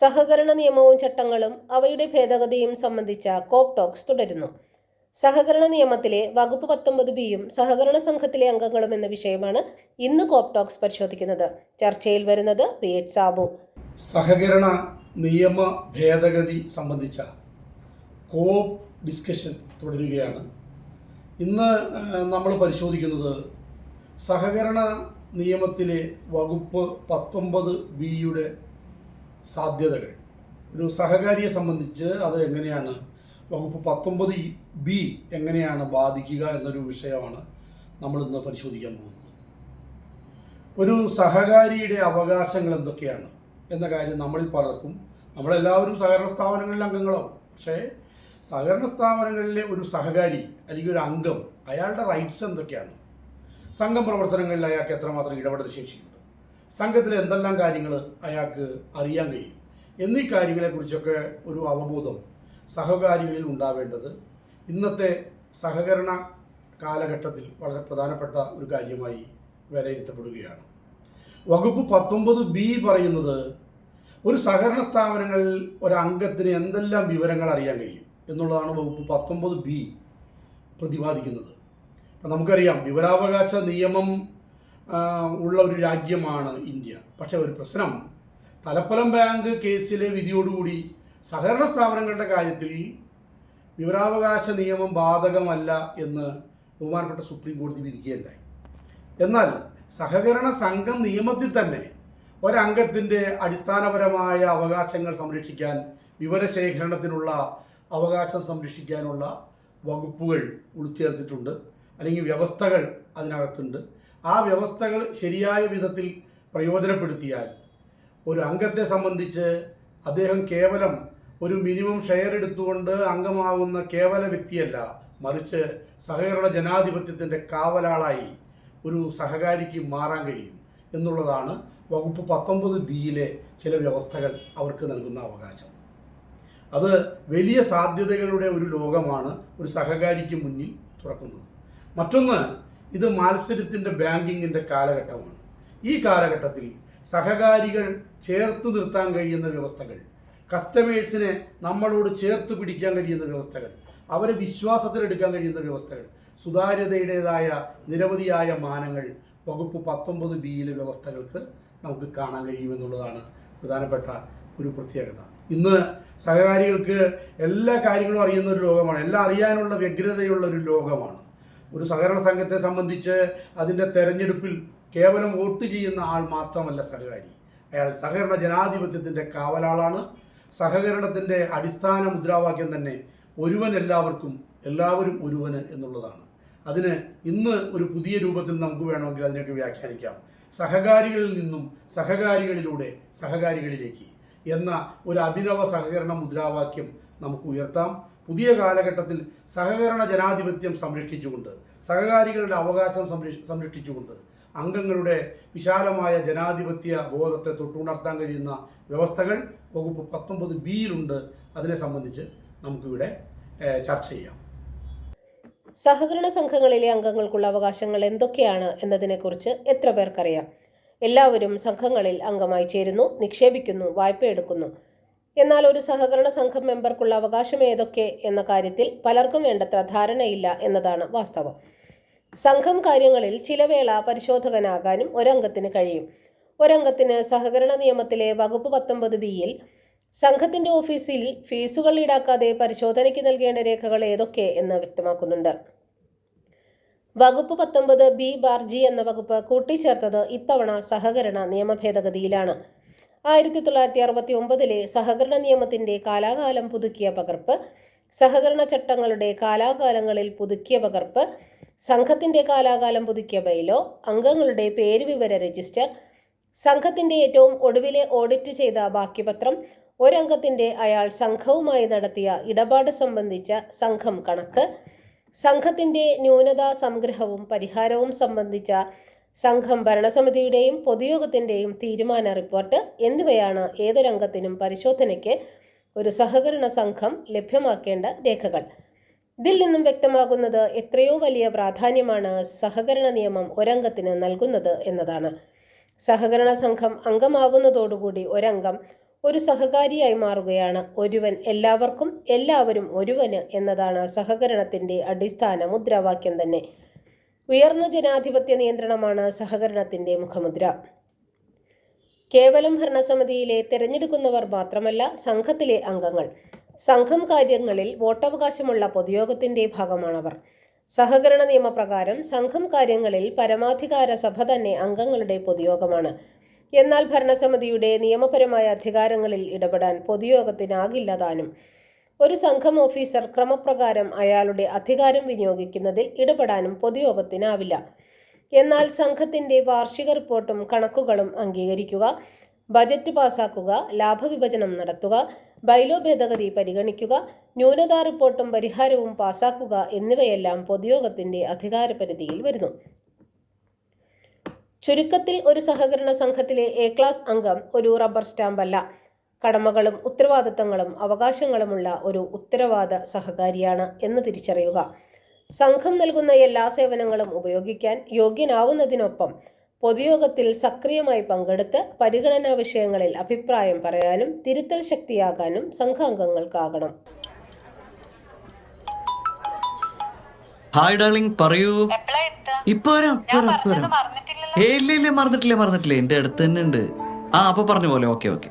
സഹകരണ നിയമവും ചട്ടങ്ങളും അവയുടെ ഭേദഗതിയും സംബന്ധിച്ച കോപ് ടോക്സ് തുടരുന്നു. സഹകരണ നിയമത്തിലെ വകുപ്പ് പത്തൊമ്പത് ബിയും സഹകരണ സംഘത്തിലെ അംഗങ്ങളും എന്ന വിഷയമാണ് ഇന്ന് കോപ് ടോക്സ് പരിശോധിക്കുന്നത്. ചർച്ചയിൽ വരുന്നത് പി എച്ച് സാബു. സഹകരണ നിയമ ഭേദഗതി സംബന്ധിച്ച കോപ് ഡിസ്കഷൻ തുടരുകയാണ്. ഇന്ന് നമ്മൾ പരിശോധിക്കുന്നത് സഹകരണ നിയമത്തിലെ വകുപ്പ് പത്തൊമ്പത് ബിയുടെ സാധ്യതകൾ. ഒരു സഹകാരിയെ സംബന്ധിച്ച് അത് എങ്ങനെയാണ്? വകുപ്പ് പത്തൊമ്പത് ബി എങ്ങനെയാണ് ബാധിക്കുക എന്നൊരു വിഷയമാണ് നമ്മൾ ഇന്ന് പരിശോധിക്കാൻ പോകുന്നത്. ഒരു സഹകാരിയുടെ അവകാശങ്ങൾ എന്തൊക്കെയാണ് എന്ന കാര്യം നമ്മളിൽ പലർക്കും നമ്മളെല്ലാവരും സഹകരണ സ്ഥാപനങ്ങളിലെ അംഗങ്ങളാവും. പക്ഷേ സഹകരണ സ്ഥാപനങ്ങളിലെ ഒരു സഹകാരി അല്ലെങ്കിൽ ഒരു അംഗം അയാളുടെ റൈറ്റ്സ് എന്തൊക്കെയാണ്? സംഘം പ്രവർത്തനങ്ങളിൽ അയാൾക്ക് എത്രമാത്രം ഇടപെടൽ ശേഷിയുണ്ട്? സംഘത്തിൽ എന്തെല്ലാം കാര്യങ്ങൾ അയാൾക്ക് അറിയാൻ കഴിയും? എന്നീ കാര്യങ്ങളെക്കുറിച്ചൊക്കെ ഒരു അവബോധം സഹകാരികളിൽ ഉണ്ടാവേണ്ടത് ഇന്നത്തെ സഹകരണ കാലഘട്ടത്തിൽ വളരെ പ്രധാനപ്പെട്ട ഒരു കാര്യമായി വിലയിരുത്തപ്പെടുകയാണ്. വകുപ്പ് പത്തൊമ്പത് ബി പറയുന്നത് ഒരു സഹകരണ സ്ഥാപനങ്ങളിൽ ഒരംഗത്തിന് എന്തെല്ലാം വിവരങ്ങൾ അറിയാൻ കഴിയും എന്നുള്ളതാണ് വകുപ്പ് പത്തൊമ്പത് ബി പ്രതിപാദിക്കുന്നത്. നമുക്കറിയാം വിവരാവകാശ നിയമം ഉള്ള ഒരു രാജ്യമാണ് ഇന്ത്യ. പക്ഷേ ഒരു പ്രശ്നം തലപ്പലം ബാങ്ക് കേസിലെ വിധിയോടുകൂടി സഹകരണ സ്ഥാപനങ്ങളുടെ കാര്യത്തിൽ വിവരാവകാശ നിയമം ബാധകമല്ല എന്ന് ബഹുമാനപ്പെട്ട സുപ്രീം കോടതി വിധിക്കുകയുണ്ടായി. എന്നാൽ സഹകരണ സംഘം നിയമത്തിൽ തന്നെ ഒരംഗത്തിന്റെ അടിസ്ഥാനപരമായ അവകാശങ്ങൾ സംരക്ഷിക്കാൻ വിവരശേഖരണത്തിനുള്ള അവകാശം സംരക്ഷിക്കാനുള്ള വകുപ്പുകൾ ഉൾച്ചേർത്തിട്ടുണ്ട്. അല്ലെങ്കിൽ വ്യവസ്ഥകൾ അതിനകത്തുണ്ട്. ആ വ്യവസ്ഥകൾ ശരിയായ വിധത്തിൽ പ്രയോജനപ്പെടുത്തിയാൽ ഒരു അംഗത്തെ സംബന്ധിച്ച് അദ്ദേഹം കേവലം ഒരു മിനിമം ഷെയർ എടുത്തുകൊണ്ട് അംഗമാകുന്ന കേവല വ്യക്തിയല്ല മറിച്ച് സഹകരണ ജനാധിപത്യത്തിന്റെ കാവലാളായി ഒരു സഹകാരിക്ക് മാറാൻ കഴിയും എന്നുള്ളതാണ് വകുപ്പ് പത്തൊമ്പത് ബിയിലെ ചില വ്യവസ്ഥകൾ അവർക്ക് നൽകുന്ന അവകാശം. അത് വലിയ സാധ്യതകളുടെ ഒരു ലോകമാണ് ഒരു സഹകാരിക്ക് മുന്നിൽ തുറക്കുന്നത്. മറ്റൊന്ന് ഇത് മത്സരത്തിന്റെ ബാങ്കിങ്ങിന്റെ കാലഘട്ടമാണ്. ഈ കാലഘട്ടത്തിൽ സഹകാരികൾ ചേർത്ത് നിർത്താൻ കഴിയുന്ന വ്യവസ്ഥകൾ കസ്റ്റമേഴ്സിനെ നമ്മളോട് ചേർത്ത് പിടിക്കാൻ കഴിയുന്ന വ്യവസ്ഥകൾ അവരെ വിശ്വാസത്തിലെടുക്കാൻ കഴിയുന്ന വ്യവസ്ഥകൾ സുതാര്യതയുടേതായ നിരവധിയായ മാനങ്ങൾ വകുപ്പ് പത്തൊമ്പത് ബിയിലെ വ്യവസ്ഥകൾക്ക് നമുക്ക് കാണാൻ കഴിയുമെന്നുള്ളതാണ് പ്രധാനപ്പെട്ട ഒരു പ്രത്യേകത. ഇന്ന് സഹകാരികൾക്ക് എല്ലാ കാര്യങ്ങളും അറിയുന്ന ഒരു ലോകമാണ് എല്ലാം അറിയാനുള്ള വ്യഗ്രതയുള്ള ഒരു ലോകമാണ്. ഒരു സഹകരണ സംഘത്തെ സംബന്ധിച്ച് അതിന്റെ തെരഞ്ഞെടുപ്പിൽ കേവലം വോട്ട് ചെയ്യുന്ന ആൾ മാത്രമല്ല സഹകാരി. അയാൾ സഹകരണ ജനാധിപത്യത്തിന്റെ കാവലാളാണ്. സഹകരണത്തിന്റെ അടിസ്ഥാന മുദ്രാവാക്യം തന്നെ ഒരുവൻ എല്ലാവർക്കും എല്ലാവരും ഒരുവന് എന്നുള്ളതാണ്. അതിന് ഇന്ന് ഒരു പുതിയ രൂപത്തിൽ നമുക്ക് വേണമെങ്കിൽ അതിനൊക്കെ വ്യാഖ്യാനിക്കാം. സഹകാരികളിൽ നിന്നും സഹകാരികളിലൂടെ സഹകാരികളിലേക്ക് എന്ന ഒരു അഭിനവ സഹകരണ മുദ്രാവാക്യം നമുക്ക് ഉയർത്താം. പുതിയ കാലഘട്ടത്തിൽ സഹകരണ ജനാധിപത്യം സംരക്ഷിച്ചുകൊണ്ട് സഹകാരികളുടെ അവകാശം സംരക്ഷ സംരക്ഷിച്ചുകൊണ്ട് അംഗങ്ങളുടെ വിശാലമായ ജനാധിപത്യ ബോധത്തെ തൊട്ടുണർത്താൻ കഴിയുന്ന വ്യവസ്ഥകൾ വകുപ്പ് പത്തൊമ്പത് ബിയിലുണ്ട്. അതിനെ സംബന്ധിച്ച് നമുക്കിവിടെ ചർച്ച ചെയ്യാം. സഹകരണ സംഘങ്ങളിലെ അംഗങ്ങൾക്കുള്ള അവകാശങ്ങൾ എന്തൊക്കെയാണ് എന്നതിനെക്കുറിച്ച് എത്ര പേർക്കറിയാം? എല്ലാവരും സംഘങ്ങളിൽ അംഗമായി ചേരുന്നു നിക്ഷേപിക്കുന്നു വായ്പ എടുക്കുന്നു എന്നാൽ ഒരു സഹകരണ സംഘം മെമ്പർക്കുള്ള അവകാശം ഏതൊക്കെ എന്ന കാര്യത്തിൽ പലർക്കും വേണ്ടത്ര ധാരണയില്ല എന്നതാണ് വാസ്തവം. സംഘം കാര്യങ്ങളിൽ ചില വേള പരിശോധകനാകാനും ഒരംഗത്തിന് കഴിയും. ഒരംഗത്തിന് സഹകരണ നിയമത്തിലെ വകുപ്പ് പത്തൊമ്പത് ബിയിൽ സംഘത്തിന്റെ ഓഫീസിൽ ഫീസുകൾ ഈടാക്കാതെ പരിശോധനയ്ക്ക് നൽകേണ്ട രേഖകൾ ഏതൊക്കെ എന്ന് വ്യക്തമാക്കുന്നുണ്ട്. വകുപ്പ് പത്തൊമ്പത് ബി ബാർജി എന്ന വകുപ്പ് കൂട്ടിച്ചേർത്തത് ഇത്തവണ സഹകരണ നിയമ ഭേദഗതിയിലാണ്. ആയിരത്തി തൊള്ളായിരത്തി അറുപത്തി ഒമ്പതിലെ സഹകരണ നിയമത്തിന്റെ കാലാകാലം പുതുക്കിയ പകർപ്പ് സഹകരണ ചട്ടങ്ങളുടെ കാലാകാലങ്ങളിൽ പുതുക്കിയ പകർപ്പ് സംഘത്തിന്റെ കാലാകാലം പുതുക്കിയ ബൈലോ അംഗങ്ങളുടെ പേരുവിവര രജിസ്റ്റർ സംഘത്തിന്റെ ഏറ്റവും ഒടുവിലെ ഓഡിറ്റ് ചെയ്ത ബാക്കിപത്രം ഒരംഗത്തിന്റെ അയാൾ സംഘവുമായി നടത്തിയ ഇടപാട് സംബന്ധിച്ച സംഘം കണക്ക് സംഘത്തിന്റെ ന്യൂനതാ സംഗ്രഹവും പരിഹാരവും സംബന്ധിച്ച സംഘം ഭരണസമിതിയുടെയും പൊതുയോഗത്തിന്റെയും തീരുമാന റിപ്പോർട്ട് എന്നിവയാണ് ഏതൊരംഗത്തിനും പരിശോധനയ്ക്ക് ഒരു സഹകരണ സംഘം ലഭ്യമാക്കേണ്ട രേഖകൾ. ഇതിൽ നിന്നും വ്യക്തമാകുന്നത് എത്രയോ വലിയ പ്രാധാന്യമാണ് സഹകരണ നിയമം ഒരംഗത്തിന് നൽകുന്നത് എന്നതാണ്. സഹകരണ സംഘം അംഗമാവുന്നതോടുകൂടി ഒരംഗം ഒരു സഹകാരിയായി മാറുകയാണ്. ഒരുവൻ എല്ലാവർക്കും എല്ലാവരും ഒരുവന് എന്നതാണ് സഹകരണത്തിന്റെ അടിസ്ഥാന മുദ്രാവാക്യം തന്നെ. ഉയർന്ന ജനാധിപത്യ നിയന്ത്രണമാണ് സഹകരണത്തിന്റെ മുഖമുദ്ര. കേവലം ഭരണസമിതിയിലെ തിരഞ്ഞെടുക്കുന്നവർ മാത്രമല്ല സംഘത്തിലെ അംഗങ്ങൾ. സംഘം കാര്യങ്ങളിൽ വോട്ടവകാശമുള്ള പൊതുയോഗത്തിന്റെ ഭാഗമാണവർ. സഹകരണ നിയമപ്രകാരം സംഘം കാര്യങ്ങളിൽ പരമാധികാര സഭ തന്നെ അംഗങ്ങളുടെ പൊതുയോഗമാണ്. എന്നാൽ ഭരണസമിതിയുടെ നിയമപരമായ അധികാരങ്ങളിൽ ഇടപെടാൻ പൊതുയോഗത്തിനാകില്ല താനും. ഒരു സംഘം ഓഫീസർ ക്രമപ്രകാരം അയാളുടെ അധികാരം വിനിയോഗിക്കുന്നതിൽ ഇടപെടാനും പൊതുയോഗത്തിനാവില്ല. എന്നാൽ സംഘത്തിന്റെ വാർഷിക റിപ്പോർട്ടും കണക്കുകളും അംഗീകരിക്കുക ബജറ്റ് പാസാക്കുക ലാഭവിഭജനം നടത്തുക ബൈലോ ഭേദഗതി പരിഗണിക്കുക ന്യൂനതാ റിപ്പോർട്ടും പരിഹാരവും പാസാക്കുക എന്നിവയെല്ലാം പൊതുയോഗത്തിന്റെ അധികാരപരിധിയിൽ വരുന്നു. ചുരുക്കത്തിൽ ഒരു സഹകരണ സംഘത്തിലെ എ ക്ലാസ് അംഗം ഒരു റബ്ബർ സ്റ്റാമ്പല്ല. കടമകളും ഉത്തരവാദിത്തങ്ങളും അവകാശങ്ങളുമുള്ള ഒരു ഉത്തരവാദ സഹകാരിയാണ് എന്ന് തിരിച്ചറിയുക. സംഘം നൽകുന്ന എല്ലാ സേവനങ്ങളും ഉപയോഗിക്കാൻ യോഗ്യനാവുന്നതിനൊപ്പം പൊതുയോഗത്തിൽ സക്രിയമായി പങ്കെടുത്ത് പരിഗണനാ വിഷയങ്ങളിൽ അഭിപ്രായം പറയാനും തിരുത്തൽ ശക്തിയാകാനും സംഘാംഗങ്ങൾക്കാകണം. ഹായ് ഡാർലിംഗ് പറയൂ? ഇപ്പൊ ഇല്ല ഇല്ല മറന്നിട്ടില്ല മറന്നിട്ടില്ല. എന്റെ അടുത്ത് തന്നെ ഉണ്ട്. ആ അപ്പൊ പറഞ്ഞ പോലെ. Okay okay.